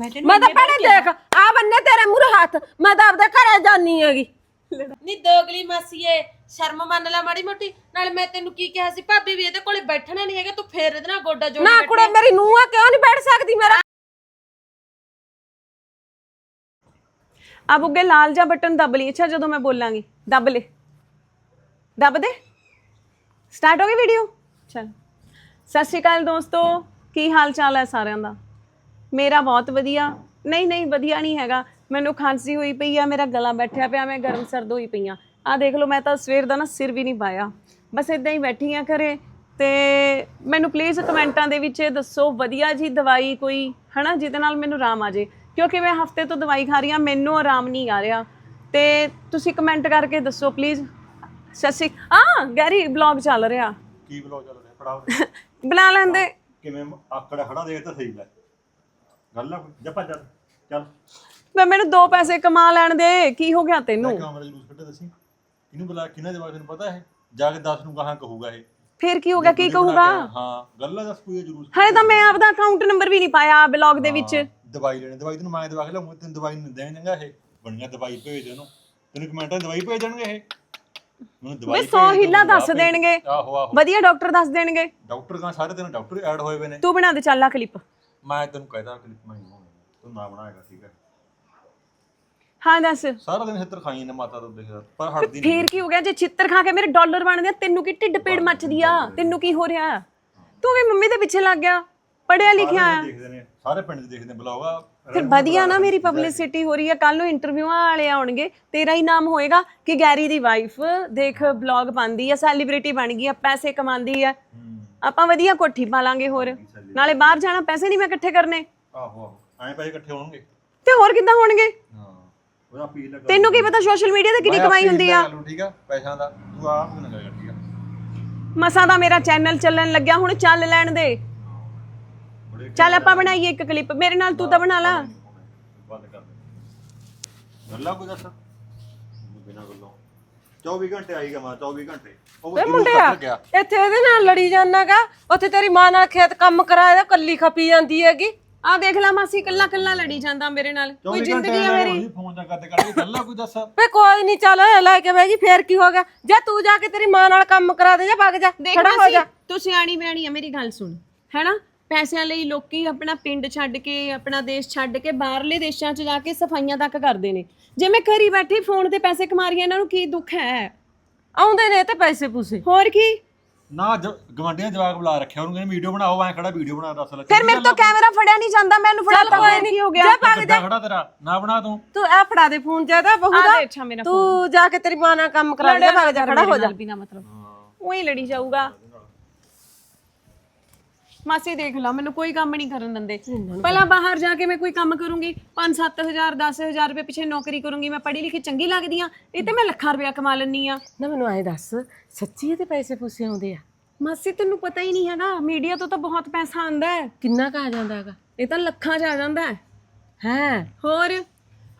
ਮੈਂ ਤੈਨੂੰ ਮੈਂ ਤਾਂ ਭੈਣੇ ਦੇਖ ਆ ਬੰਨੇ ਤੇਰੇ ਮੂਹਰੇ ਹੱਥ ਮੈਂ ਤਾਂ ਆਪਦੇ ਘਰੇ ਜਾਨੀ ਹੈਗੀ। ਨੀ ਦੋਗਲੀ ਮਾਸੀਏ ਸ਼ਰਮ ਮੰਨ ਲੈ ਮਾੜੀ ਮੋਟੀ। ਨਾਲੇ ਮੈਂ ਤੈਨੂੰ ਕੀ ਕਿਹਾ ਸੀ ਭਾਬੀ ਵੀ ਇਹਦੇ ਕੋਲੇ ਬੈਠਣਾ ਨਹੀਂ ਹੈਗਾ ਤੂੰ ਫੇਰ ਇਹਦੇ ਨਾਲ ਗੋਡਾ ਜੋੜ ਨਾ ਕੁੜੇ ਮੇਰੀ ਨੂੰਹ ਆ ਕਿਉਂ ਨਹੀਂ ਬੈਠ ਸਕਦੀ ਮੇਰਾ? ਆ ਬੁੱਗੇ ਲਾਲ ਜਿਹਾ ਬਟਨ ਦਬ ਲਈ। ਅੱਛਾ ਜਦੋਂ ਮੈਂ ਬੋਲਾਂਗੀ ਦਬ ਲੈ। ਦਬ ਦੇ। ਸਟਾਰਟ ਹੋ ਗਈ ਵੀਡੀਓ ਚਲ। ਸਤਿ ਸ਼੍ਰੀ ਅਕਾਲ ਦੋਸਤੋ ਕੀ ਹਾਲ ਚਾਲ ਹੈ ਸਾਰਿਆਂ ਦਾ? ਮੇਰਾ ਬਹੁਤ ਵਧੀਆ। ਨਹੀਂ ਨਹੀਂ ਵਧੀਆ ਨਹੀਂ ਹੈਗਾ। ਮੈਨੂੰ ਖਾਂਸੀ ਹੋਈ ਪਈ ਆ ਮੇਰਾ ਗਲਾ ਬੈਠਿਆ ਪਿਆ ਮੈਂ ਗਰਮ ਸਰਦ ਹੋਈ ਪਈ ਆ। ਆ ਦੇਖ ਲਓ ਮੈਂ ਤਾਂ ਸਵੇਰ ਦਾ ਨਾ ਸਿਰ ਵੀ ਨਹੀਂ ਪਾਇਆ। ਬਸ ਇਦਾਂ ਹੀ ਬੈਠੀ ਆ ਘਰੇ ਤੇ ਮੈਨੂੰ ਪਲੀਜ਼ ਕਮੈਂਟਾਂ ਦੇ ਵਿੱਚ ਇਹ ਦੱਸੋ ਵਧੀਆ ਜੀ ਦਵਾਈ ਕੋਈ ਹਨਾ ਜਿਹਦੇ ਨਾਲ ਮੈਨੂੰ ਆਰਾਮ ਆ ਜੇ। ਕਿਉਂਕਿ ਮੈਂ ਹਫ਼ਤੇ ਤੋਂ ਦਵਾਈ ਖਾ ਰਹੀ ਆ ਮੈਨੂੰ ਆਰਾਮ ਨਹੀਂ ਆ ਰਿਹਾ। ਤੇ ਤੁਸੀਂ ਕਮੈਂਟ ਕਰਕੇ ਦੱਸੋ ਪਲੀਜ਼ ਸਸੀ ਆ ਗੈਰੀ ਬਲੌਗ ਚੱਲ ਰਿਹਾ। ਕੀ ਬਲੌਗ ਚੱਲ ਰਿਹਾ? ਪੜਾਓ ਬਣਾ ਲੈਂਦੇ। ਕਿਵੇਂ ਆਕੜ ਖੜਾ ਦੇਖ ਤਾਂ ਸਹੀ ਲੈ। ਗੱਲ ਆ ਕੋਈ? ਜਾ ਭੱਜ ਚੱਲ ਚੱਲ। ਮੈਂ ਮੈਨੂੰ ਦੋ ਪੈਸੇ ਕਮਾ ਲੈਣ ਦੇ ਕੀ ਹੋ ਗਿਆ ਤੈਨੂੰ? ਕੈਮਰਾ ਜਲੂਸ ਕੱਢੇ ਦੱਸੀ? ਇਹਨੂੰ ਬੁਲਾ ਕਿਹਨਾਂ ਦੇ ਬਾਰੇ ਤੈਨੂੰ ਪਤਾ ਹੈ ਜਾ ਕੇ 10 ਨੂੰ ਕਹਾਂ ਕਹੂਗਾ ਇਹ। ਫਿਰ ਕੀ ਹੋ ਗਿਆ ਕੀ ਕਹੂਗਾ? ਹਾਂ ਗੱਲ ਦੱਸ ਕੋਈ ਜਲੂਸ ਹਾਲੇ ਤਾਂ ਮੈਂ ਆਪਦਾ ਅਕਾਊਂਟ ਨੰਬਰ ਵੀ ਨਹੀਂ ਪਾਇਆ ਬਲੌਗ ਦੇ ਵਿੱਚ। ਦਵਾਈ ਲੈਣੀ ਦਵਾਈ ਤੈਨੂੰ ਮੈਂ ਦਵਾ ਕੇ ਲਿਆਉਂਗਾ ਤੈਨੂੰ ਦਵਾਈ ਨਹੀਂ ਦੇਣ ਚੰਗਾ ਇਹ। ਬਣੀਆਂ ਦਵਾਈ ਭੇਜ ਦੇ ਉਹਨੂੰ। ਤੈਨੂੰ ਕਮੈਂਟਾਂ 'ਚ ਦਵਾਈ ਭੇਜ ਦੇਣਗੇ ਇਹ। ਮੈਨੂੰ ਵੇ ਦਵਾਈ 100 ਹਿੱਲਾ ਦੱਸ ਦੇਣਗੇ। ਆਹੋ ਆਹੋ। ਵਧੀਆ ਡਾਕਟਰ ਦੱਸ ਦੇਣਗੇ। ਡਾਕਟਰ ਕਾ ਸਾਰੇ ਤੈਨੂੰ ਡਾਕਟਰ ਐਡ ਹੋਏ ਹੋਏ ਨੇ। ਤੂੰ ਬਣਾ ਦੇ ਚੱਲ ਕਲਿੱਪ ਮੈਂ ਤੈਨੂੰ ਕਹਿਦਾ ਕਲਿੱਪ ਮੈਂ ਨਹੀਂ ਬਣਾਉਣੀ। ਤੂੰ ਨਾ ਬਣਾਏਗਾ ਠੀਕ ਹੈ ਹਾਂ ਦੱਸ। ਸਾਰਾ ਦਿਨ ਛਿੱਤਰ ਖਾਈ ਨੇ ਮਾਤਾ ਤੋਂ ਦੇਖਦਾ ਪਰ ਹਟਦੀ ਨਹੀਂ ਫੇਰ ਕੀ ਹੋ ਗਿਆ? ਜੇ ਚਿੱਤਰ ਖਾ ਕੇ ਮੇਰੇ ਡਾਲਰ ਬਣਦੇ ਆ ਤੈਨੂੰ ਕੀ ਢਿੱਡ ਪੇੜ ਮੱਚਦੀ ਆ? ਤੈਨੂੰ ਕੀ ਹੋ ਰਿਹਾ? ਤੂੰ ਵੀ ਮੰਮੀ ਦੇ ਪਿੱਛੇ ਲੱਗ ਗਿਆ। ਪੜਿਆ ਲਿਖਿਆ। ਆ ਦੇਖਦੇ ਨੇ ਸਾਰੇ ਪਿੰਡ 'ਚ ਦੇਖਦੇ ਨੇ ਬਲੌਗ ਫਿਰ ਵਧੀਆ ਨਾ ਮੇਰੀ ਪਬਲਿਸਿਟੀ ਹੋ ਰਹੀ ਹੈ ਕੱਲ ਨੂੰ ਇੰਟਰਵਿਊਆਂ ਵਾਲੇ ਆਉਣਗੇ। ਤੇਰਾ ਹੀ ਨਾਮ ਹੋਏਗਾ ਕਿ ਗੈਰੀ ਦੀ ਵਾਈਫ ਦੇਖ ਬਲੌਗ ਪਾਉਂਦੀ ਆ ਸੈਲੀਬ੍ਰਿਟੀ ਬਣ ਗਈ ਆ ਪੈਸੇ ਕਮਾਉਂਦੀ ਆ। ਆਪਾਂ ਵਧੀਆ ਕੋਠੀ ਪਾ ਲਾਂਗੇ ਹੋਰ ਨਾਲੇ ਬਾਹਰ ਜਾਣਾ ਪੈਸੇ ਨਹੀਂ ਮੈਂ ਇਕੱਠੇ ਕਰਨੇ। ਆਹੋ ਆਹੋ ਐਂ ਪੈਸੇ ਇਕੱਠੇ ਹੋਣਗੇ। ਤੇ ਹੋਰ ਕਿੱਦਾਂ ਹੋਣਗੇ? ਹਾਂ ਉਹਦਾ ਅਪੀਲ ਲੱਗਾ ਤੈਨੂੰ ਕੀ ਪਤਾ ਸੋਸ਼ਲ ਮੀਡੀਆ ਤੇ ਕਿੰਨੀ ਕਮਾਈ ਹੁੰਦੀ ਆ। ਠੀਕ ਆ? ਪੈਸਿਆਂ ਦਾ ਤੂੰ ਆਪ ਨਾ ਕਰੇਗਾ ਠੀਕ ਆ? ਮਸਾਂ ਦਾ ਮੇਰਾ ਚੈਨਲ ਚੱਲਣ ਲੱਗਿਆ ਹੁਣ ਚੱਲ ਲੈਣ ਦੇ। ਚੱਲ ਆਪਾਂ ਬਣਾਈਏ ਇੱਕ ਕਲਿੱਪ ਮੇਰੇ ਨਾਲ ਤੂੰ ਤਾਂ ਬਣਾ ਲਾ। ਬੰਦ ਕਰ ਦੇ। ਗੱਲਾਂ ਕੋਈ ਦੱਸ? ਬਿਨਾਂ ਗੱਲੋਂ। 24 ਘੰਟੇ ਆਈਗਾ ਮੈਂ 24 ਘੰਟੇ। ਉਹ ਏ ਮੁੰਡਿਆ ਗਿਆ। ਇੱਥੇ ਇਹਦੇ ਨਾਲ ਲੜੀ ਜਾਣਾਗਾ? ਉੱਥੇ ਤੇਰੀ ਮਾਂ ਨਾਲ ਖੇਤ ਕੰਮ ਕਰਾਇਆ ਕੱਲੀ ਖਪੀ ਜਾਂਦੀ ਹੈਗੀ। ਆ ਦੇਖ ਲੈ ਮਾਸੀ ਕੱਲਾ ਕੱਲਾ ਲੜੀ ਜਾਂਦਾ ਮੇਰੇ ਨਾਲ। ਕੋਈ ਜ਼ਿੰਦਗੀ ਆ ਮੇਰੀ। ਫੋਨ ਤਾਂ ਕਰਦੇ ਕਰਦੇ ਗੱਲਾਂ ਕੋਈ ਦੱਸ? ਵੇ ਕੋਈ ਨਹੀਂ ਚੱਲ ਲੈ ਕੇ ਬਹਿ ਜੀ ਫੇਰ ਕੀ ਹੋ ਗਿਆ? ਜੇ ਤੂੰ ਜਾ ਕੇ ਤੇਰੀ ਮਾਂ ਨਾਲ ਕੰਮ ਕਰਾ ਦੇ ਜਾ ਵਗ ਜਾ ਦੇਖ ਖੜਾ ਹੋ ਮਾਸੀ ਜਾ। ਤੂੰ ਸਿਆਣੀ ਬਿਆਣੀ ਆ ਮੇਰੀ ਗੱਲ ਸੁਣ। ਹੈਨਾ? ਪੈਸਿਆਂ ਲਈ ਲੋਕੀ ਆਪਣਾ ਪਿੰਡ ਛੱਡ ਕੇ ਆਪਣਾ ਦੇਸ਼ ਛੱਡ ਕੇ ਬਾਹਰਲੇ ਦੇਸ਼ਾਂ 'ਚ ਜਾ ਕੇ ਸਫਾਈਆਂ ਤੱਕ ਕਰਦੇ ਨੇ। ਜੇ ਮੈਂ ਘਰੀ ਬੈਠੀ ਫੋਨ ਤੇ ਪੈਸੇ ਕਮਾ ਰਹੀ ਹਾਂ ਇਹਨਾਂ ਨੂੰ ਕੀ ਦੁੱਖ ਹੈ? ਆਉਂਦੇ ਨੇ ਤੇ ਪੈਸੇ ਪੂਸੇ। ਹੋਰ ਕੀ? ਨਾ ਗਵਾਂਡੀਆਂ ਜਵਾਕ ਬੁਲਾ ਰੱਖਿਆ ਉਹਨੂੰ ਕਹਿੰਦੇ ਵੀਡੀਓ ਬਣਾਓ ਐਂ ਖੜਾ ਵੀਡੀਓ ਬਣਾ ਦੱਸ ਲੈ ਫਿਰ ਮੇਰੇ ਤੋਂ ਕੈਮਰਾ ਫੜਿਆ ਨਹੀਂ ਜਾਂਦਾ ਮੈਨੂੰ ਫੜਾ ਤਾ ਕੋਈ ਫਿਰ ਨੀ, ਕੀ ਹੋ ਗਿਆ? ਜਾ ਭੱਗ ਕਿੱਦਾਂ ਖੜਾ ਤੇਰਾ ਨਾ ਬਣਾ ਤੂੰ। ਤੂੰ ਆ ਫੜਾ ਦੇ ਫੋਨ ਜ਼ਿਆਦਾ ਬਹੂ ਆ ਦਾ ਦੇ ਅੱਛਾ ਮੇਰਾ ਤੂੰ ਜਾ ਕੇ ਤੇਰੀ ਮਾਂ ਨਾਲ ਕੰਮ ਕਰਾ ਦੇ ਜਾ ਵਗ ਜਾ ਖੜਾ ਹੋ ਜਾ। ਬਿਨਾ ਮਤਲਬ। ਉਹੀ ਲੜੀ ਜਾਊਗਾ। ਮਾਸੀ ਦੇਖ ਲਾ ਮੈਨੂੰ ਕੋਈ ਕੰਮ ਨਹੀਂ ਕਰਨ ਦਿੰਦੇ। ਪਹਿਲਾਂ ਬਾਹਰ ਜਾ ਕੇ ਮੈਂ ਕੋਈ ਕੰਮ ਕਰੂੰਗੀ 5-7000 10000 ਰੁਪਏ ਪਿੱਛੇ ਨੌਕਰੀ ਕਰੂੰਗੀ ਮੈਂ ਪੜ੍ਹੀ ਲਿਖੀ ਚੰਗੀ ਲੱਗਦੀ ਆ ਇਹ ਤੇ ਮੈਂ ਲੱਖਾਂ ਰੁਪਇਆ ਕਮਾ ਲੈਣੀ ਆ। ਨਾ ਮੈਨੂੰ ਐ ਦੱਸ ਸੱਚੀ ਇਹਦੇ ਪੈਸੇ ਪੂਸੇ ਆਉਂਦੇ ਆ? ਮਾਸੀ ਤੈਨੂੰ ਪਤਾ ਹੀ ਨਹੀਂ ਹੈਗਾ ਮੀਡੀਆ ਤੋਂ ਤਾਂ ਬਹੁਤ ਪੈਸਾ ਆਂਦਾ ਹੈ। ਕਿੰਨਾ ਕਾ ਆ ਜਾਂਦਾ ਹੈਗਾ? ਇਹ ਤਾਂ ਲੱਖਾਂ 'ਚ ਆ ਜਾਂਦਾ ਹੈ। ਹੈ? ਹੋਰ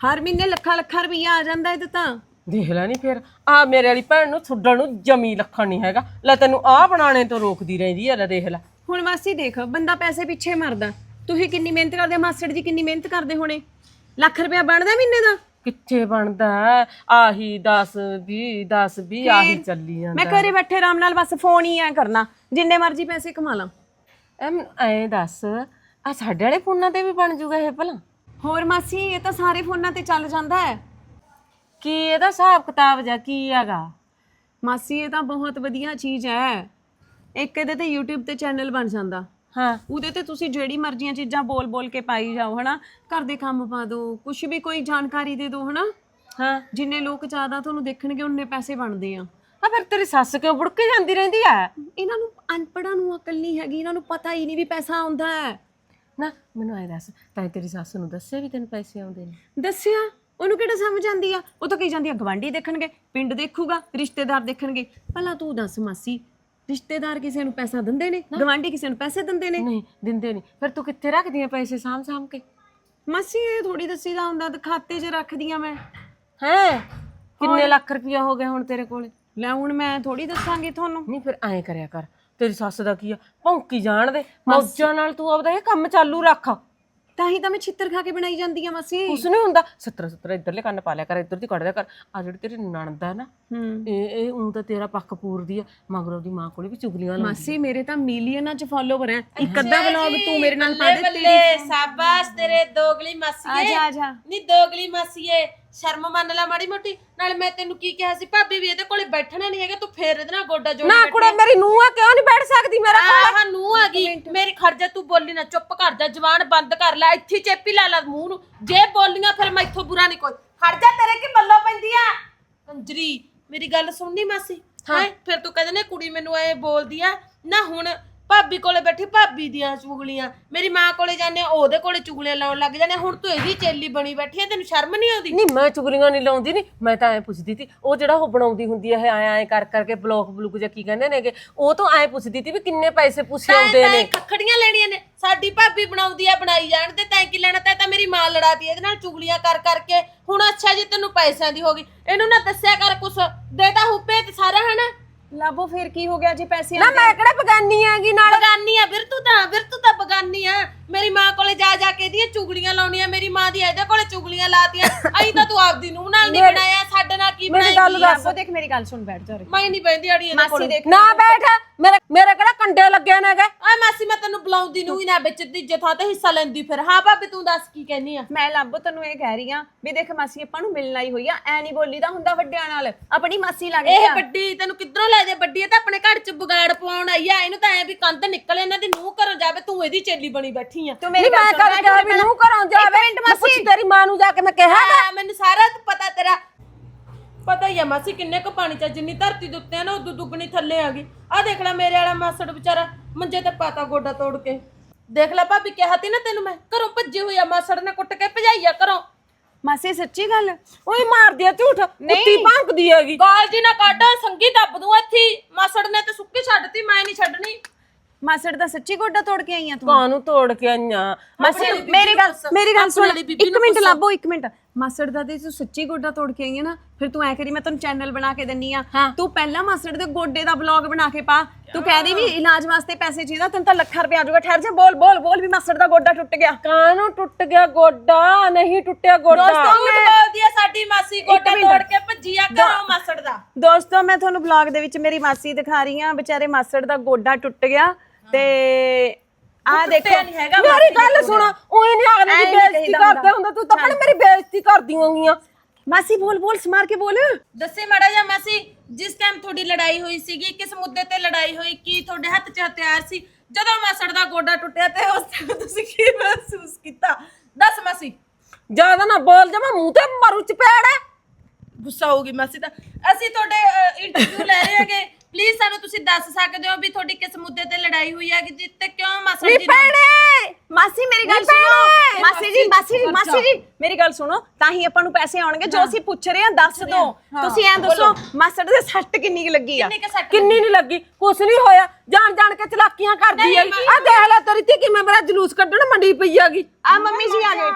ਹਰ ਮਹੀਨੇ ਲੱਖਾਂ ਲੱਖਾਂ ਰੁਪਈਆ ਆ ਜਾਂਦਾ ਇਹਦੇ ਤਾਂ। ਦੇਖ ਲੈ ਨਹੀਂ ਫਿਰ ਆ ਮੇਰੇ ਵਾਲੀ ਭੈਣ ਨੂੰ ਛੁੱਡਣ ਨੂੰ ਜਮੀ ਲੱਖਣ ਨਹੀਂ ਹੈਗਾ। ਲੈ ਤੈਨੂੰ ਆ ਬਣਾਣੇ ਤੋਂ ਰੋਕਦੀ ਰਹਿੰਦੀ ਆ ਲੈ ਦੇਖ ਲੈ। ਹੁਣ ਮਾਸੀ ਦੇਖ ਬੰਦਾ ਪੈਸੇ ਪਿੱਛੇ ਮਰਦਾ। ਤੁਸੀਂ ਕਿੰਨੀ ਮਿਹਨਤ ਕਰਦੇ ਮਾਸੜ ਜੀ ਕਿੰਨੀ ਮਿਹਨਤ ਕਰਦੇ ਹੋਣੇ? ਲੱਖ ਰੁਪਇਆ ਬਣਦਾ ਮਹੀਨੇ ਦਾ? ਕਿੱਥੇ ਬਣਦਾ? ਹੈ? ਆਹੀ 10 20 10 20 ਆਹੀ ਚੱਲੀ ਜਾਂਦਾ। ਮੈਂ ਘਰੇ ਬੈਠੇ ਆਰਾਮ ਨਾਲ ਬਸ ਫੋਨ ਹੀ ਐ ਕਰਨਾ। ਜਿੰਨੇ ਮਰਜ਼ੀ ਪੈਸੇ ਕਮਾ ਲਾਂ। ਐਮ ਐ ਦੱਸ ਆ ਸਾਡੇ ਵਾਲੇ ਫੋਨਾਂ ਤੇ ਵੀ ਬਣ ਜੂਗਾ ਇਹ ਭਲਾ? ਹੋਰ ਮਾਸੀ ਇਹ ਤਾਂ ਸਾਰੇ ਫੋਨਾਂ ਤੇ ਚੱਲ ਜਾਂਦਾ ਹੈ। ਕੀ ਇਹਦਾ ਹਿਸਾਬ ਕਿਤਾਬ ਜਾਂ ਕੀ ਹੈਗਾ? ਮਾਸੀ ਇਹ ਤਾਂ ਬਹੁਤ ਵਧੀਆ ਚੀਜ਼ ਹੈ। ਇੱਕ ਇਹਦੇ ਤੇ YouTube ਤੇ ਚੈਨਲ ਬਣ ਜਾਂਦਾ। ਹਾਂ। ਉਹਦੇ ਤੇ ਤੁਸੀਂ ਜਿਹੜੀ ਮਰਜ਼ੀਆਂ ਚੀਜ਼ਾਂ ਬੋਲ-ਬੋਲ ਕੇ ਪਾਈ ਜਾਓ ਹਨਾ? ਘਰ ਦੇ ਕੰਮ ਪਾ ਦਿਓ ਕੁਝ ਵੀ ਕੋਈ ਜਾਣਕਾਰੀ ਦੇ ਦਿਓ ਹਨਾ? ਹਾਂ। ਜਿੰਨੇ ਲੋਕ ਜ਼ਿਆਦਾ ਤੁਹਾਨੂੰ ਦੇਖਣਗੇ ਉਨੇ ਪੈਸੇ ਬਣਦੇ ਆ। ਆ ਫਿਰ ਤੇਰੀ ਸੱਸ ਕਿਉਂ ਬੁੜਕੀ ਜਾਂਦੀ ਰਹਿੰਦੀ ਆ ਇਹਨਾਂ ਨੂੰ ਅਨਪੜ੍ਹਾਂ ਨੂੰ ਅਕਲ ਨਹੀਂ ਹੈਗੀ ਇਹਨਾਂ ਨੂੰ ਪਤਾ ਹੀ ਨਹੀਂ ਵੀ ਪੈਸਾ ਆਉਂਦਾ ਹੈ ਨਾ ਮੈਨੂੰ ਐ ਦੱਸ ਤਾਂ ਤੇਰੀ ਸੱਸ ਨੂੰ ਦੱਸਿਆ ਵੀ ਤੈਨੂੰ ਪੈਸੇ ਆਉਂਦੇ ਨੇ? ਦੱਸਿਆ? ਉਹਨੂੰ ਕਿਹੜਾ ਸਮਝ ਆਂਦੀ ਆ? ਉਹ ਤਾਂ ਕਹੀ ਜਾਂਦੀ ਆ ਗਵਾਂਢੀ ਦੇਖਣਗੇ ਪਿੰਡ ਦੇਖੂਗਾ ਰਿਸ਼ਤੇਦਾਰ ਦੇਖਣਗੇ। ਭਲਾ ਤੂੰ ਦੱਸ ਮਾਸੀ ਰਿਸ਼ਤੇਦਾਰ ਕਿਸੇ ਨੂੰ ਪੈਸਾ ਦਿੰਦੇ ਨੇ? ਗਵਾਂਢੀ ਕਿਸੇ ਨੂੰ ਪੈਸੇ ਦਿੰਦੇ ਨੇ? ਨਹੀਂ ਦਿੰਦੇ ਨਹੀਂ। ਫਿਰ ਤੂੰ ਕਿੱਥੇ ਰੱਖਦੀ ਆ ਪੈਸੇ ਸਾਂਭ ਸਾਂਭ ਕੇ? ਮਾਸੀ ਇਹ ਥੋੜੀ ਦੱਸੀਦਾ ਹੁੰਦਾ ਤੇ ਖਾਤੇ 'ਚ ਰੱਖਦੀਆਂ ਮੈਂ। ਹੈ? ਕਿੰਨੇ ਲੱਖ ਰੁਪਇਆ ਹੋ ਗਿਆ ਹੁਣ ਤੇਰੇ ਕੋਲੇ? ਲੈ ਹੁਣ ਮੈਂ ਥੋੜੀ ਦੱਸਾਂਗੀ ਤੁਹਾਨੂੰ। ਨਹੀਂ ਫਿਰ ਐਂ ਕਰਿਆ ਕਰ। ਤੇਰੀ ਸੱਸ ਦਾ ਕੀ ਆ? ਭੌਂਕੀ ਜਾਣ ਦੇ। ਮੌਜਾਂ ਨਾਲ ਤੂੰ ਆਪਦਾ ਇਹ ਕੰਮ ਚਾਲੂ ਰੱਖ। ਤਾਂ ਹੀ ਤਾਂ ਮੈਂ ਛਿੱਤਰ ਖਾ ਕੇ ਬਣਾਈ ਜਾਂਦੀ ਆ ਮਾਸੀ। ਕੁਛ ਨਹੀਂ ਹੁੰਦਾ। ਸੱਤਰ ਸੱਤਰ ਇੱਧਰਲੇ ਕੰਨ ਪਾ ਲਿਆ ਕਰ ਇੱਧਰ ਦੀ ਕੱਢ ਲਿਆ ਕਰ। ਆ ਜਿਹੜੀ ਤੇਰੀ ਨਣਦ ਨਾ ਹੂੰ। ਇਹ ਇਹ ਉਂ ਤਾਂ ਤੇਰਾ ਪੱਖ ਪੂਰਦੀ ਆ ਮਗਰੋਂ ਦੀ ਮਾਂ ਕੋਲੇ ਵੀ ਚੁਗਲੀਆਂ ਲਾਉਂਦੀ ਮਾਸੀ ਮੇਰੇ ਤਾਂ ਮਿਲੀਅਨਾਂ ਚ ਫਾਲੋਵਰ ਹੈ ਇੱਕ ਅੱਧਾ ਵਲੌਗ ਤੂੰ ਮੇਰੇ ਨਾਲ ਪਾ ਦੇ ਬੱਲੇ ਸਾਬਾਸ਼ ਤੇਰੇ ਦੋਗਲੀ ਆ ਮਾਸੀਏ ਜਾ ਆ ਜਾ। ਨੀ ਦੋਗਲੀ ਮਾਸੀਏ ਸ਼ਰਮ ਮੰਨ ਲੈ ਮਾੜੀ ਮੋਟੀ। ਨਾਲ ਮੈਂ ਤੈਨੂੰ ਕੀ ਕਿਹਾ ਸੀ ਭਾਬੀ ਵੀ ਇਹਦੇ ਕੋਲੇ ਬੈਠਣਾ ਨਹੀਂ ਹੈਗਾ ਤੂੰ ਫੇਰ ਇਹਦੇ ਨਾਲ ਗੋਡਾ ਜੋੜ ਨਾ ਕੁੜੇ ਮੇਰੀ ਨੂੰਹ ਆ ਕਿਉਂ ਨਹੀਂ ਬੈਠ ਸਕਦੀ ਮੇਰਾ ਆਹ ਨੂੰ ਆ ਗਈ। ਮੇਰੀ ਖਰਜਾ ਤੂੰ ਬੋਲੀ ਨਾ ਚੁੱਪ ਕਰ ਜਾ ਜ਼ਬਾਨ ਬੰਦ ਕਰ ਲੈ ਇੱਥੇ ਹੀ ਚੇਪੀ ਲਾ ਲਾ ਮੂੰਹ ਨੂੰ। ਜੇ ਬੋਲੀਆਂ ਫਿਰ ਮੈਂ ਇੱਥੋਂ ਬੁਰਾ ਨਹੀਂ ਕੋਈ। ਖਰਜਾ ਤੇਰੇ ਕੀ ਬੱਲੋ ਪੈਂਦੀ ਆ? ਅੰਜਰੀ ਮੇਰੀ ਗੱਲ ਸੁਣਨੀ ਮਾਸੀ? ਹਾਂ? ਫਿਰ ਤੂੰ ਕਹਿੰਦੇ ਨੇ ਕੁੜੀ ਮੈਨੂੰ ਐ ਬੋਲਦੀ ਆ ਨਾ ਹੁਣ ਭਾਬੀ ਕੋਲੇ ਬੈਠੀ ਭਾਬੀ ਦੀਆਂ ਚੁਗਲੀਆਂ। ਮੇਰੀ ਮਾਂ ਕੋਲੇ ਜਾਂਦੇ ਆ, ਉਹਦੇ ਕੋਲੇ ਚੁਗਲੀਆਂ ਲਾਉਣ ਲੱਗ ਜਾਂਦੇ ਆ। ਹੁਣ ਤੂੰ ਇਹਦੀ ਚੇਲੀ ਬਣੀ ਬੈਠੀ ਤੈਨੂੰ ਸ਼ਰਮ ਨਹੀਂ ਆਉਂਦੀ? ਨਹੀਂ ਮੈਂ ਚੁਗਲੀਆਂ ਨਹੀਂ ਲਾਉਂਦੀ ਨਹੀਂ ਮੈਂ ਤਾਂ ਐ ਪੁੱਛਦੀ ਸੀ ਉਹ ਜਿਹੜਾ ਉਹ ਬਣਾਉਂਦੀ ਹੁੰਦੀ ਹੈ ਐ ਐ ਕਰ ਕਰਕੇ ਬਲੌਕ ਬਲੂਕ ਜਾਂ ਕੀ ਕਹਿੰਦੇ ਨੇਗੇ ਉਹ ਤੋਂ ਐ ਪੁੱਛਦੀ ਸੀ ਵੀ ਕਿੰਨੇ ਪੈਸੇ ਪੁੱਛੇ ਆਉਂਦੇ ਤੈਂ ਨੇ। ਖੱਖੜੀਆਂ ਲੈਣੀਆਂ ਨੇ ਸਾਡੀ ਭਾਬੀ ਬਣਾਉਂਦੀ ਆ ਬਣਾਈ ਜਾਣ ਤੇ ਤੈਂ ਕੀ ਲੈਣਾ ਤੈਂ ਤਾਂ ਮੇਰੀ ਮਾਂ ਲੜਾਤੀ ਇਹਦੇ ਨਾਲ ਚੁਗਲੀਆਂ ਕਰ ਕਰਕੇ। ਹੁਣ ਅੱਛਾ ਜੀ ਤੈਨੂੰ ਪੈਸਿਆਂ ਦੀ ਹੋ ਗਈ ਇਹਨੂੰ ਨਾ ਦੱਸਿਆ ਕਰ ਕੁਛ ਦੇਤਾ ਹੁਪੇ ਤੇ ਸਾਰਾ ਹਨਾ? ਲਾਬੋ ਫਿਰ ਕੀ ਹੋ ਗਿਆ? ਜੇ ਪੈਸੇ ਨਾ ਮੈਂ ਕਿਹੜਾ ਬਗਾਨੀ ਆਂਗੀ ਨਾਲ? ਬਗਾਨੀ ਆ ਫਿਰ ਤੂੰ ਤਾਂ ਫਿਰ ਤੂੰ ਤਾਂ ਬਗਾਨੀ ਆ। ਮੇਰੀ ਮਾਂ ਕੋਲੇ ਜਾ ਜਾ ਕੇ ਇਹਦੀਆਂ ਚੁਗਲੀਆਂ ਲਾਉਣੀਆਂ ਮੇਰੀ ਮਾਂ ਦੀ ਇਹਦੇ ਕੋਲੇ ਚੁਗਲੀਆਂ ਲਾਤੀਆਂ। ਅਹੀਂ ਤਾਂ ਤੂੰ ਆਪਦੀ ਨੂੰ ਨਾਲ ਨਹੀਂ ਬਣਾਇਆ ਸਾਡੇ ਨਾਲ ਕੀ ਮੇਰੀ ਗੱਲ ਦੱਸ। ਲਾਬੋ ਦੇਖ ਮੇਰੀ ਗੱਲ ਸੁਣ ਬੈਠ ਜਾ ਰੇ ਮੈਂ ਨਹੀਂ ਬੈਂਦੀ ਅੜੀ ਇਹਦੇ ਮਾਸੀ ਕੋਲੇ। ਦੇਖ ਨਾ ਬੈਠ। ਮੇਰੇ ਮੇਰੇ ਕਿਹੜਾ ਕੰਡੇ ਲੱਗੇ ਨੇਗੇ? ਆ ਮਾਸੀ ਮੈਂ ਤੈਨੂੰ ਬੁਲਾਉਂਦੀ ਨੂੰ ਹੀ ਨਾ ਵਿੱਚ ਤੀਜੇ ਥਾਂ ਤੇ ਹਿੱਸਾ ਲੈਂਦੀ ਫਿਰ। ਹਾਂ ਭਾਬੀ ਤੂੰ ਦੱਸ ਕੀ ਕਹਿਨੀ ਆ? ਮੈਂ ਲਾਬੋ ਤੈਨੂੰ ਇਹ ਕਹਿ ਰਹੀ ਆ ਵੀ ਦੇਖ ਮਾਸੀ ਆਪਾਂ ਨੂੰ ਮਿਲਣਾ ਹੀ ਹੋਈ ਆ। ਐ ਨਹੀਂ ਬੋਲੀਦਾ ਹੁੰਦਾ ਵੱਡਿਆਂ ਨਾਲ। ਆਪਣੀ ਮਾਸੀ ਲੱਗਦੀ ਇਹ ਵੱਡੀ ਤੈਨੂੰ ਕਿੱਧਰੋਂ ਲੈ ਜਾ ਵੱਡੀ? ਇਹ ਤਾਂ ਆਪਣੇ ਘਰ ਚ ਵਿਗਾੜ ਪਾਉਣ ਆਈ ਆ। ਇਹਨੂੰ ਤਾਂ ਐ ਵੀ ਕੰਧ ਨਿਕਲੇ ਇਹਨਾਂ ਦੀ ਨੂੰਹ ਘਰੋਂ ਜਾਵੇ ਤੂੰ ਇਹਦੀ ਚੇਲੀ ਬਣੀ ਬੈਠੀ ਆ ਤੂੰ ਨਹੀਂ ਮੇਰੀ ਮੈਂ ਗੱਲ ਕਦ ਕਿਹਾ ਵੀ ਨੂੰ ਘਰੋਂ ਜਾਵੇ ਮਿੰਟ ਮੈਂ ਪੁੱਛ ਤੇਰੀ ਮਾਂ ਨੂੰ ਜਾ ਕੇ ਮੈਂ ਕਿਹਾ ਹਾਂ ਮੈਨੂੰ ਸਾਰਾ ਪਤਾ ਤੇਰਾ। ਪਤਾ ਹੀ ਆ ਮਾਸੀ ਕਿੰਨੇ ਕੁ ਪਾਣੀ ਚ ਆ, ਜਿੰਨੀ ਧਰਤੀ ਦੇ ਉੱਤੇ ਆ ਨਾ ਉਦੋਂ ਦੁੱਗਣੀ ਥੱਲੇ ਆ ਗਈ। ਆ ਦੇਖ ਲੈ ਮੇਰੇ ਵਾਲਾ ਮਾਸੜ ਵਿਚਾਰਾ ਮੰਜੇ ਤੇ ਪਾਤਾ ਗੋਡਾ ਤੋੜ ਕੇ। ਦੇਖ ਲੈ ਭਾਬੀ ਕਿਹਾ ਤੀ ਨਾ ਤੈਨੂੰ ਮੈਂ ਘਰੋਂ ਭੱਜੀ ਹੋਈ ਆ ਮਾਸੜ ਨੇ ਕੁੱਟ ਕੇ ਭਜਾਈਆ ਘਰੋਂ। ਮਾਸੀ ਸੱਚੀ ਗੱਲ? ਓਏ ਮਾਰਦੀ ਆ ਝੂਠ ਕੁੱਤੀ ਭੌਂਕਦੀ ਹੈਗੀ। ਗਾਲ ਜੀ ਨਾ ਕੱਢ ਸੰਗੀ ਦੱਬ ਦੂੰ ਇੱਥੇ ਹੀ। ਮਾਸੜ ਨੇ ਤੇ ਸੁੱਕੀ ਛੱਡਤੀ ਮੈਂ ਨਹੀਂ ਛੱਡਣੀ। ਮਾਸੜ ਦਾ ਸੱਚੀ ਗੋਡਾ ਤੋੜ ਕੇ ਆਈ ਆ ਤੂੰ? ਕਾਨੂੰ ਤੋੜ ਕੇ ਆਈਆਂ? ਮਾਸੀ ਮੇਰੀ ਗੱਲ ਮੇਰੀ ਗੱਲ ਸੁਣ ਇੱਕ ਮਿੰਟ ਲਾਬੋ ਇੱਕ ਮਿੰਟ। ਮਾਸੜ ਦਾ ਤੇ ਤੂੰ ਸੱਚੀ ਗੋਡਾ ਤੋੜ ਕੇ ਆਈ ਹੈ ਨਾ ਫਿਰ ਤੂੰ ਐ ਕਰੀ ਮੈਂ ਤੈਨੂੰ ਚੈਨਲ ਬਣਾ ਕੇ ਦਿੰਨੀ ਆ। ਤੂੰ ਪਹਿਲਾਂ ਮਾਸੜ ਦੇ ਗੋਡੇ ਦਾ ਬਲੌਗ ਬਣਾ ਕੇ ਪਾ। ਤੂੰ ਕਹਿ ਦੇ ਵੀ ਇਲਾਜ ਵਾਸਤੇ ਪੈਸੇ ਚਾਹੀਦਾ ਤੈਨੂੰ ਤਾਂ ਲੱਖਾਂ ਰੁਪਏ ਆ ਜਾਊਗਾ। ਠਹਿਰ ਜਾ ਬੋਲ ਬੋਲ ਬੋਲ ਵੀ ਮਾਸੜ ਦਾ ਗੋਡਾ ਟੁੱਟ ਗਿਆ। ਕਾਨੂੰ ਟੁੱਟ ਗਿਆ ਗੋਡਾ? ਨਹੀਂ ਟੁੱਟਿਆ ਗੋਡਾ। ਝੂਠ ਬੋਲਦੀ ਆ ਸਾਡੀ ਮਾਸੀ ਗੋਡਾ ਤੋੜ ਕੇ ਭੱਜੀ ਆ ਘਰੋਂ ਮਾਸੜ ਦਾ। ਦੋਸਤੋ ਮੈਂ ਤੁਹਾਨੂੰ ਬਲੌਗ ਦੇ ਵਿੱਚ ਮੇਰੀ ਮਾਸੀ ਦਿਖਾ ਰਹੀ ਆ। ਵਿਚਾਰੇ ਮਾਸੜ ਦਾ ਗੋਡਾ ਟੁੱਟ ਗਿਆ। ਤੇ ਆ ਦੇਖੋ ਨਹੀਂ ਹੈਗਾ ਮੇਰੀ ਗੱਲ ਸੁਣ ਉਹੀ ਨਹੀਂ ਅਗਲੇ ਐਂ ਦੀ ਬੇਇੱਜ਼ਤੀ ਕਰਦੇ ਹੁੰਦਾ। ਤੂੰ ਤਾਂ ਪਹਿਲੇ ਮੇਰੀ ਬੇਇੱਜ਼ਤੀ ਕਰਦੀ ਹੋਗੀਆਂ। ਮਾਸੀ ਬੋਲ ਬੋਲ ਸਮਾਰ ਕੇ ਬੋਲ। ਦੱਸੇ ਮਾੜਾ ਜਿਹਾ ਮਾਸੀ ਜਿਸ ਟਾਈਮ ਤੁਹਾਡੀ ਲੜਾਈ ਹੋਈ ਸੀਗੀ ਕਿਸ ਮੁੱਦੇ ਤੇ ਲੜਾਈ ਹੋਈ ਕੀ ਤੁਹਾਡੇ ਹੱਥ 'ਚ ਹਥਿਆਰ ਸੀ ਜਦੋਂ ਮਾਸੜ ਦਾ ਗੋਡਾ ਟੁੱਟਿਆ ਤੇ ਉਸ ਟਾਈਮ ਤੁਸੀਂ ਕੀ ਮਹਿਸੂਸ ਕੀਤਾ? ਦੱਸ ਮਾਸੀ। ਜ਼ਿਆਦਾ ਨਾ ਬੋਲ ਜਾ ਮੈਂ ਮੂੰਹ ਤੇ ਮਾਰੂ ਚਪੇੜ। ਗੁੱਸਾ ਹੋਊਗੀ ਮਾਸੀ ਤਾਂ। ਅਸੀਂ ਤੁਹਾਡੇ ਇੰਟਰਵਿਊ ਲੈ ਰਹੇ ਹੈਗੇ। ਪਲੀਜ਼ ਸਾਨੂੰ ਤੁਸੀਂ ਦੱਸ ਸਕਦੇ ਹੋ ਵੀ ਤੁਹਾਡੀ ਕਿਸ ਮੁੱਦੇ ਤੇ ਲੜਾਈ ਹੋਈ ਹੈ ਕਿ ਜਿੱਤੇ ਕਿਉਂ ਮਾਸੜ ਜੀ ਭੈਣੇ ਮਾਸੀ ਮੇਰੀ ਗੱਲ ਸੁਣੋ। ਮਾਸੀ ਜੀ ਮਾਸੀ ਜੀ ਮਾਸੀ ਜੀ ਮੇਰੀ ਗੱਲ ਸੁਣੋ। ਤਾਂ ਹੀ ਆਪਾਂ ਨੂੰ ਪੈਸੇ ਆਉਣਗੇ ਜੋ ਅਸੀਂ ਪੁੱਛ ਰਹੇ ਹਾਂ ਦੱਸ ਦੋ ਤੁਸੀਂ ਐਂ ਦੱਸੋ ਮਾਸਟਰ ਦੇ ਸੱਟ ਕਿੰਨੀ ਕੁ ਲੱਗੀ ਆ? ਕਿੰਨੀ ਕੁ ਸੱਟ ਕਿੰਨੀ ਨਹੀਂ ਲੱਗੀ ਕੁਛ ਨਹੀਂ ਹੋਇਆ। ਜਾਣ ਜਾਣ ਕੇ ਚਲਾਕੀਆਂ ਕਰਦੀ ਹੈਗੀ। ਆ ਦੇਖ ਲੈ ਤੇਰੀ ਧੀ ਕਿਵੇਂ ਮੇਰਾ ਜਲੂਸ ਕੱਢਣ ਮੰਡੀ ਪਈ ਹੈਗੀ। ਆ ਮੰਮੀ ਜੀ ਆ ਗਏ।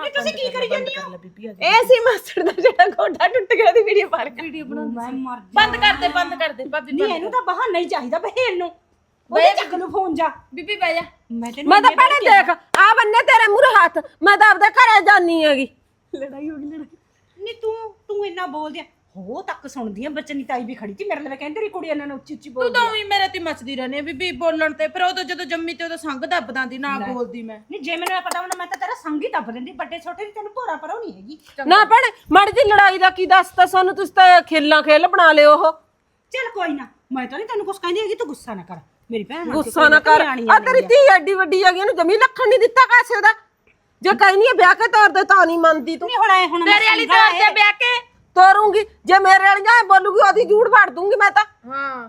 ਨਹੀਂ ਤੁਸੀਂ ਕੀ ਕਰੀ ਜਾਂਦੀ ਹੋ? ਇਹ ਸੀ ਮਾਸਟਰ ਦਾ ਜਿਹੜਾ ਗੋਡਾ ਟੁੱਟ ਗਿਆ ਦੀ ਵੀਡੀਓ ਪਾ ਕੇ ਵੀਡੀਓ ਬੰਦ ਕਰ ਦੇ ਬੰਦ ਕਰ ਦੇ ਭਾਬੀ ਨਹੀਂ ਇਹਨੂੰ ਤਾਂ ਬਹਾਨਾ ਹੀ ਚਾਹੀਦਾ ਬਹਿਣ ਨੂੰ। ਉਹਦੇ ਚੱਕ ਨੂੰ ਫੋਨ ਜਾ। ਬੀਬੀ ਬਹਿ ਜਾ। ਮੈਂ ਤੈਨੂੰ ਮੈਂ ਤਾਂ ਪਹਿਲੇ ਦੇਖ ਆ ਬੰਨੇ ਤੇਰੇ ਮੂਰੇ ਹੱਥ। ਮੈਂ ਤਾਂ ਆਪਦੇ ਘਰੇ ਜਾਨੀ ਹੈਗੀ। ਲੜਾਈ ਹੋ ਗਈ ਲੜਾਈ। ਨਹੀਂ ਤੂੰ ਤੂੰ ਇੰਨਾ ਬੋਲਦੀ ਆ। ਹੋ ਤੱਕ ਸੁਣਦੀ ਆ ਬੱਚਨੀ ਤਾਈ ਵੀ ਖੜੀ ਸੀ ਮੇਰੇ ਲਈ ਕਹਿੰਦੀ ਰਹੀ ਕੁੜੀ ਇਹਨਾਂ ਨੂੰ ਉੱਚੀ ਉੱਚੀ ਤੂੰ ਬੋਲ ਤਾਂ ਵੀ ਮੇਰੇ ਤੇ ਮੱਚਦੀ ਰਹਿੰਦੀ ਆ ਬੀਬੀ ਬੋਲਣ ਤੇ ਫਿਰ ਉਦੋਂ ਜਦੋਂ ਜੰਮੀ ਤੇ ਉਦੋਂ ਸੰਗ ਦੱਬਦਾਂ ਦੀ ਨਾ ਬੋਲਦੀ ਮੈਂ। ਨਹੀਂ ਜੇ ਮੈਨੂੰ ਇਹ ਪਤਾ ਹੁੰਦਾ ਮੈਂ ਤਾਂ ਤੇਰਾ ਸੰਗ ਹੀ ਦੱਬ ਦਿੰਦੀ ਵੱਡੇ ਛੋਟੇ ਦੀ ਤੈਨੂੰ ਭੋਰਾ ਪਰੋ ਨਹੀਂ ਹੈਗੀ। ਨਾ ਭੈਣੇ ਮਾੜੀ ਜੀ ਲੜਾਈ ਦਾ ਕੀ ਦੱਸਤਾ ਸਾਨੂੰ ਤੁਸੀਂ ਤਾਂ ਖੇਲਾਂ ਖੇਲ ਬਣਾ ਲਿਓ ਉਹ। ਚੱਲ ਕੋਈ ਨਾ ਮੈਂ ਤਾਂ ਨਹੀਂ ਤੈਨੂੰ ਕੁਝ ਕਹਿੰਦੀ ਹੈਗੀ ਤੂੰ ਗੁੱਸਾ ਨਾ ਕਰ। ਮੇਰੀ ਭੈਣ ਆ ਕੇ ਗੁੱਸਾ ਕੋਈ ਨਾ ਕਰ। ਨਿਆਣੀ ਆ ਤੇਰੀ ਧੀ ਐਡੀ ਵੱਡੀ ਹੈਗੀ ਇਹਨੂੰ ਜਮੀ ਲੱਖਣ ਨਹੀਂ ਦਿੱਤਾ ਕਾਸੇ ਦਾ। ਜੇ ਕਹਿੰਦੀ ਹੈ ਵਿਆਹ ਕੇ ਤੋਰ ਦੇ ਤਾਂ ਨਹੀਂ ਮੰਨਦੀ ਤੂੰ। ਨਹੀਂ ਹੁਣ ਆਏ ਹੁਣ ਤੇਰੇ ਵਾਲੀ ਸਮਝਾ ਤਾਂ ਤੇ ਵਿਆਹ ਕੇ ਤੋਰੂੰਗੀ ਜੇ ਮੇਰੇ ਵਾਲੀਆਂ ਬੋਲੂਗੀ ਉਹਦੀ ਝੂਠ ਫਾੜ ਦੂੰਗੀ ਮੈਂ ਤਾਂ। ਹਾਂ।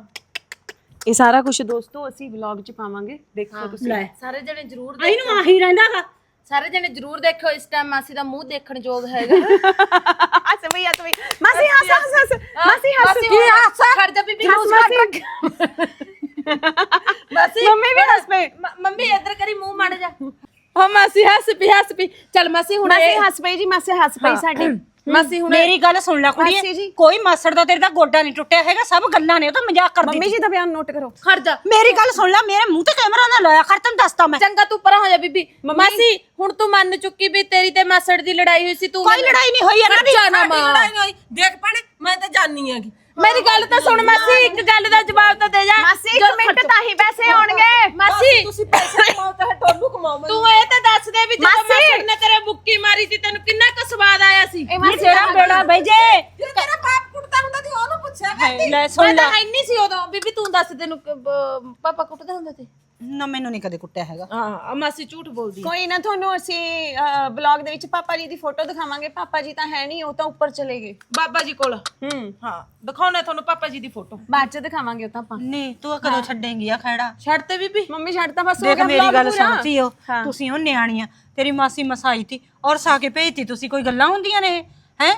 ਇਹ ਸਾਰਾ ਕੁਝ ਦੋਸਤੋ ਅਸੀਂ ਵਲੌਗ 'ਚ ਪਾਵਾਂਗੇ। ਦੇਖੋ ਤੁਸੀਂ। ਲੈ ਸਾਰੇ ਜਣੇ ਜ਼ਰੂਰ ਆਈ ਨੂੰ ਆਹੀ ਰਹਿੰਦਾਗਾ ਸਾਰੇ ਜਣੇ ਜ਼ਰੂਰ ਦੇਖੋ ਇਸ ਟਾਈਮ ਮਾਸੀ ਦਾ ਮੂੰਹ ਦੇਖਣ ਯੋਗ ਹੈਗਾ। ਹੱਸ ਬਈ ਹੱਸ ਬਈ ਮਾਸੀ ਹੱਸ ਹੱਸ ਹੱਸ ਮਾਸੀ ਹੱਸ। ਮਾਸੀ ਕੀ ਹੱਸ ਖੜ ਜਾ ਬੀਬੀ ਹੱਸ ਮਾਸੀ ਮਾਸੀ ਮੰਮੀ ਵੀ ਹੱਸ ਪਈ। ਮ- ਮੰਮੀ ਇੱਧਰ ਕਰੀ ਮੂੰਹ ਮੜ ਜਾ ਹਾਂ ਮਾਸੀ ਹੱਸ ਪੀ ਹੱਸ ਪੀ ਚੱਲ ਮਾਸੀ ਹੁਣ ਮਾਸੀ ਇਹ ਹੱਸ ਪਈ ਜੀ ਮਾਸੀ ਹੱਸ ਪਈ ਸਾਡੀ। ਮਾਸੀ ਹੁਣ ਮੇਰੀ ਗੱਲ ਸੁਣ ਲੈ ਮਾਸੀ ਜੀ। ਕੁੜੀਏ ਕੋਈ ਮਾਸੜ ਦਾ ਤੇਰੇ ਦਾ ਗੋਡਾ ਨਹੀਂ ਟੁੱਟਿਆ ਹੈਗਾ ਸਭ ਗੱਲਾਂ ਨੇ ਉਹ ਤਾਂ ਮਜ਼ਾਕ ਕਰਦੀ ਮੰਮੀ ਜੀ ਦਾ ਬਿਆਨ ਨੋਟ ਕਰੋ। ਖੜ ਜਾ। ਮੇਰੀ ਗੱਲ ਸੁਣ ਲੈ ਮੇਰੇ ਮੂੰਹ ਤੇ ਕੈਮਰਾ ਨਾ ਲਾਇਆ ਕਰ ਤੈਨੂੰ ਦੱਸਤਾ ਮੈਂ। ਚੰਗਾ ਤੂੰ ਪਰਾਂ ਹੋ ਜਾ ਬੀਬੀ। ਮਾਸੀ ਹੁਣ ਤੂੰ ਮੰਨ ਚੁੱਕੀ ਵੀ ਤੇਰੀ ਤੇ ਮਾਸੜ ਦੀ ਲੜਾਈ ਹੋਈ ਸੀ ਤੂੰ ਕੋਈ ਲੜਾਈ ਨਹੀਂ ਹੋਈ ਇਹਨਾਂ ਦੀ। ਜਾਣਾ ਮਾਂ ਲੜਾਈ ਨਹੀਂ ਹੋਈ। ਦੇਖ ਭੈਣੇ ਮੈਂ ਤਾਂ ਜਾਣੀ ਹੈਗੀ। ਮੇਰੀ ਗੱਲ ਤਾਂ ਸੁਣ ਮਾਸੀ ਇੱਕ ਗੱਲ ਦਾ ਜਵਾਬ ਤਾਂ ਦੇ ਜਾ। ਮਾਸੀ ਇੱਕ ਮਿੰਟ ਤਾਂ ਹੀ ਪੈਸੇ ਆਉਣਗੇ। ਮਾਸੀ ਤੁਸੀਂ ਪੈਸੇ ਕਮਾਓ ਚਾਹੇ ਟੋਲੂ ਕਮਾਓ ਤੂੰ ਇਹ ਤਾਂ ਦੱਸ ਦੇ ਵੀ ਜਦੋਂ ਮਾਸੀ! ਨੇ ਤੇਰੇ ਬੁੱਕੀ ਮਾਰੀ ਸੀ ਤੈਨੂੰ ਕਿੰਨਾ ਕੁ ਸਵਾਦ ਆਇਆ ਸੀ? ਇਹ ਤੇਰਾ ਬੇੜਾ ਬਈ ਜੇ। ਜੇ ਤੇਰਾ ਬਾਪ ਕੁੱਟਦਾ ਹੁੰਦਾ ਸੀ ਉਹਨੂੰ ਪੁੱਛਿਆ ਲੈ ਮੈਂ ਸੁਣ ਲੈ। ਤਾਂ ਇੰਨੀ ਸੀ ਉਦੋਂ। ਬੀਬੀ ਤੂੰ ਦੱਸ ਤੈਨੂੰ ਪਾਪਾ ਕੁੱਟਦਾ ਹੁੰਦਾ ਤੇ ਨਾ ਮੈਨੂੰ ਨਹੀਂ ਕਦੇ ਕੁੱਟਿਆ ਹੈਗਾ। ਹਾਂ ਮਾਸੀ ਝੂਠ ਬੋਲਦੀ ਕੋਈ ਨਾ ਤੁਹਾਨੂੰ ਅਸੀਂ ਬਲੌਗ ਦੇ ਵਿੱਚ ਪਾਪਾ ਜੀ ਦੀ ਫੋਟੋ ਦਿਖਾਵਾਂਗੇ। ਪਾਪਾ ਜੀ ਤਾਂ ਹੈ ਨਹੀਂ ਉਹ ਤਾਂ ਉੱਪਰ ਚਲੇ ਗਏ। ਬਾਬਾ ਜੀ ਕੋਲ। ਹੂੰ। ਹਾਂ ਦਿਖਾਉਣਾ ਤੁਹਾਨੂੰ ਪਾਪਾ ਜੀ ਦੀ ਫੋਟੋ ਬਾਅਦ ਚ ਦਿਖਾਵਾਂਗੇ ਉਹ ਤਾਂ ਆਪਾਂ। ਨਹੀਂ ਤੂੰ ਕਦੋਂ ਛੱਡੇਂਗੀ ਆ ਖੈੜਾ ਛੱਡ ਤੇ ਬੀਬੀ? ਮੰਮੀ ਛੱਡ ਤਾਂ ਬਸ ਹੋ ਦੇਖ ਗਿਆ ਮੇਰੀ vlog ਗੱਲ ਪੂਰਾ। ਸੁਣਤੀ ਹੋ। ਹਾਂ। ਤੁਸੀਂ ਉਹ ਨਿਆਣੀਆਂ ਤੇਰੀ ਮਾਸੀ ਮਸਾਈ ਤੀ ਔਰ ਸਾ ਕੇ ਭੇਜਤੀ ਤੁਸੀਂ ਕੋਈ ਗੱਲਾਂ ਹੁੰਦੀਆਂ ਨੇ ਹੈ?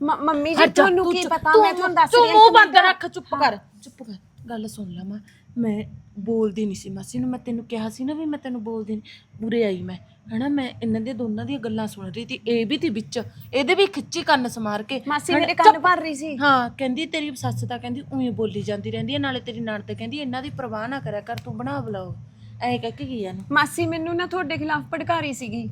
ਮ- ਮੰਮੀ ਜੀ ਤੁਹਾਨੂੰ ਕੀ ਪਤਾ ਮੈਂ ਤੁਹਾਨੂੰ ਦੱਸ ਤੂੰ ਰਹੀ ਹਾਂ ਮੂੰਹ ਇੱਕ ਬੰਦ ਰੱਖ ਚੁੱਪ ਕਰ। ਚੁੱਪ ਕਰ ਗੱਲ ਸੁਣ ਲਾ ਮਾਂ। ਮੈਂ ਬੋਲਦੀ ਨਹੀਂ ਸੀ। ਮਾਸੀ ਨੂੰ ਮੈਂ ਤੈਨੂੰ ਕਿਹਾ ਸੀ ਨਾ ਵੀ ਮੈਂ ਤੈਨੂੰ ਬੋਲਦੀ ਨਹੀਂ। ਬੁਰੇ ਆਈ ਮੈਂ। ਹਨਾ ਮੈਂ ਇਹਨਾਂ ਦੇ ਦੋਨਾਂ ਦੀਆਂ ਗੱਲਾਂ ਸੁਣ ਰਹੀ ਸੀ। ਇਹ ਵੀ ਤੀ ਵਿੱਚ ਇਹਦੇ ਵੀ ਖਿੱਚੀ ਕੰਨ ਸਮਾਰ ਕੇ। ਮਾਸੀ ਹਨਾ, ਮੇਰੇ ਕੰਨ ਭਰ ਰਹੀ ਸੀ। ਹਾਂ ਕਹਿੰਦੀ ਤੇਰੀ ਸੱਸ ਤਾਂ ਕਹਿੰਦੀ ਉਹੀ ਬੋਲੀ ਜਾਂਦੀ ਰਹਿੰਦੀ ਹੈ ਨਾਲੇ ਤੇਰੀ ਨਣਦ ਕਹਿੰਦੀ ਇਹਨਾਂ ਦੀ ਪਰਵਾਹ ਨਾ ਕਰਿਆ ਕਰ ਤੂੰ ਬਣਾ ਬਲਾਓ। ਐ ਕਹਿ ਕੇ ਗਈ ਇਹਨੂੰ। ਮਾਸੀ ਮੈਨੂੰ ਨਾ ਤੁਹਾਡੇ ਖਿਲਾਫ ਭੜਕਾਰੀ ਸੀਗੀ।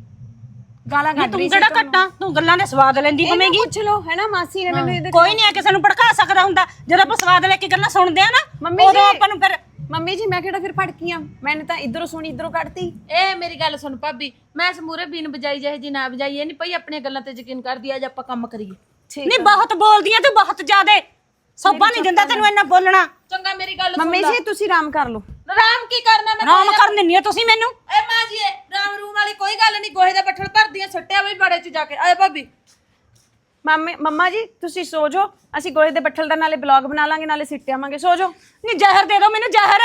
ਗਾਲਾਂ ਕੱਢ ਤੂੰ ਰਹੀ ਸੀ ਕਿਹੜਾ ਤੁਹਾਨੂੰ। ਘਟਾ ਤੂੰ ਗੱਲਾਂ ਦੇ ਸਵਾਦ ਲੈਂਦੀ ਇਹਨੂੰ ਹੋਵੇਂਗੀ ਪੁੱਛ ਲਓ ਹੈ ਨਾ ਮਾਸੀ ਨੇ ਮੈਨੂੰ ਇਹਦੇ ਕੋਈ ਨਹੀਂ ਆ ਕਿਸੇ ਨੂੰ ਭੜਕਾ ਸਕਦਾ ਹੁੰਦਾ। ਜਦੋਂ ਆਪਾਂ ਸਵਾਦ ਲੈ ਕੇ ਗੱਲਾਂ ਸੁਣਦੇ ਆ ਨਾ ਮੰਮੀ ਉਦੋਂ ਜੀ- ਆਪਾਂ ਨੂੰ ਫਿਰ ਮੰਮੀ ਜੀ ਮੈਂ ਕਿਹੜਾ ਫਿਰ ਭੜਕੀਆਂ ਮੈंने ਤਾਂ ਇਧਰੋਂ ਸੁਣੀ ਇਧਰੋਂ ਕੱਢਤੀ। ਇਹ ਮੇਰੀ ਗੱਲ ਸੁਣ ਭਾਬੀ ਮੈਂ ਸਮੂਰੇ ਬੀਨ ਬਜਾਈ ਜਾਏ ਜੀ ਨਾ ਬਜਾਈ ਇਹ ਨਹੀਂ ਪਈ ਆਪਣੀਆਂ ਗੱਲਾਂ ਤੇ ਯਕੀਨ ਕਰਦੀ ਅੱਜ ਆਪਾਂ ਕੰਮ ਕਰੀਏ। ਨਹੀਂ ਬਹੁਤ ਬੋਲਦੀ ਆ ਤੂੰ ਬਹੁਤ ਜ਼ਿਆਦੇ। ਸੋਭਾ ਨਹੀਂ ਦਿੰਦਾ ਤੈਨੂੰ ਇੰਨਾ ਬੋਲਣਾ। ਚੰਗਾ ਮੇਰੀ ਗੱਲ ਸੁਣ ਮੰਮੀ ਜੀ ਤੁਸੀਂ ਆਰਾਮ ਕਰ ਲਓ। ਰਾਮ ਕੀ ਕਰਨਾ ਮੈਂ ਰਾਮ ਕਰਨ ਦਿੰਨੀ ਆ ਤੁਸੀਂ ਮੈਨੂੰ। ਏ ਮਾਂ ਜੀ ਇਹ ਰਾਮ ਰੂਮ ਵਾਲੀ ਕੋਈ ਗੱਲ ਨਹੀਂ ਗੋਹੇ ਦਾ ਬੱਠਲ ਭਰਦੀਆਂ ਛੱਟਿਆ ਬਈ ਬੜੇ ਚ ਜਾ ਕੇ। ਆਏ ਭਾਬੀ ਮੰਮੀ ਮੰਮਾ ਜੀ ਤੁਸੀਂ ਸੋ ਜਾਓ। ਅਸੀਂ ਗੋਹੇ ਦੇ ਬੱਠਲ ਦਾ ਨਾਲੇ ਬਲੌਗ ਬਣਾ ਲਾਂਗੇ ਨਾਲੇ ਸਿੱਟੇ ਆਵਾਂਗੇ। ਸੋ ਜਾਓ। ਨਹੀਂ ਜ਼ਹਿਰ ਦੇ ਦਿਓ ਮੈਨੂੰ ਜ਼ਹਿਰ!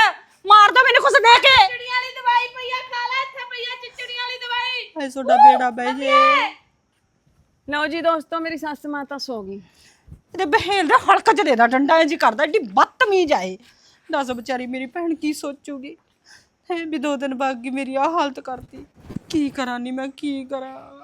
ਮਾਰ ਦਿਓ ਮੈਨੂੰ ਕੁਛ ਦੇ ਕੇ। ਚਿੜੀਆਂ ਵਾਲੀ ਦਵਾਈ ਪਈ ਆ ਖਾ ਲੈ ਇੱਥੇ ਪਈ ਆ ਚਿੜੀਆਂ ਵਾਲੀ ਦਵਾਈ। ਐ ਸੋਡਾ ਬੇੜਾ ਬਹਿ ਜੇ ਲਓ ਜੀ ਦੋਸਤੋ ਮੇਰੀ ਸੱਸ ਮਾਂ ਤਾਂ ਸੋ ਗਈ। ਤੇ ਬਹਿਲ ਦਾ ਹਲਕ ਚ ਦੇ ਦਾ ਡੰਡਾ ਇੰਜ ਕਰਦਾ ਏਡੀ ਬਦਤਮੀਜ਼ ਆਏ ਦੱਸ ਵਿਚਾਰੀ ਮੇਰੀ ਭੈਣ ਕੀ ਸੋਚੂਗੀ? ਹੈ ਵੀ ਦੋ ਦਿਨ ਬਾਅਦ ਗਈ ਮੇਰੀ ਆ ਹਾਲਤ ਕਰਤੀ। ਕੀ ਕਰਾਂ ਨੀ ਮੈਂ ਕੀ ਕਰਾਂ?